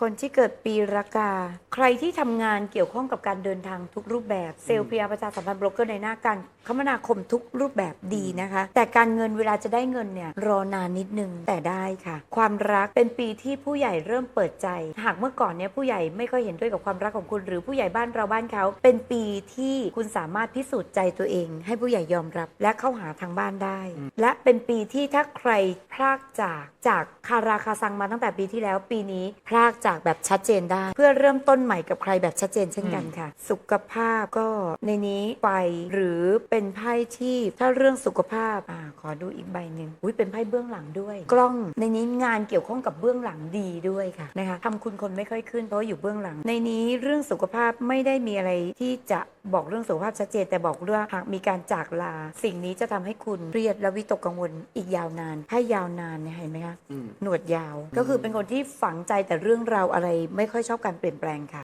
คนที่เกิดปีละกา ใครที่ทำงานเกี่ยวข้องกับการเดินทางทุกรูปแบบเซลล์พีอาประชาสัมพันธ์โบรกเกอร์ในหน้าการคมนาคมทุกรูปแบบดีนะคะ แต่การเงินเวลาจะได้เงินเนี่ยรอนานนิดนึงแต่ได้ค่ะ ความรักเป็นปีที่ผู้ใหญ่เริ่มเปิดใจ หากเมื่อก่อนเนี่ยผู้ใหญ่ไม่ค่อยเห็นด้วยกับความรักของคุณ หรือผู้ใหญ่บ้านเราบ้านเขา เป็นปีที่คุณสามารถพิสูจน์ใจตัวเอง ให้ผู้ใหญ่ยอมรับ และเข้าหาทางบ้านได้ และเป็นปีที่ถ้าใครพลากจากจากคาราคาซังมาตั้งแต่ปีที่แล้วปีนี้พลากจากแบบชัดเจนได้ เพื่อเริ่มต้นใหม่กับใครแบบชัดเจนเช่นกันค่ะ สุขภาพก็ในนี้ไปหรือเป็นไพ่ที่ถ้าเรื่องสุขภาพอ่าขอดูอีกใบหนึ่งอุ้ยเป็นไพ่เบื้องหลังด้วย กล้องในนี้งานเกี่ยวข้องกับเบื้องหลังดีด้วยค่ะนะคะทำคุณคนไม่ค่อยขึ้นเพราะว่าอยู่เบื้องหลัง ในนี้เรื่องสุขภาพไม่ได้มีอะไรที่จะบอกเรื่องสุขภาพชัดเจน แต่บอกเรื่องหากมีการจากลา สิ่งนี้จะทำให้คุณเครียดและวิตกกังวลอีกยาวนาน ให้ยาวนานเนี่ยเห็นไหมคะอืมหนวดยาวก็คือเป็นคนที่ฝังใจแต่เรื่องราวอะไรไม่ค่อยชอบการเปลี่ยนแปลงค่ะ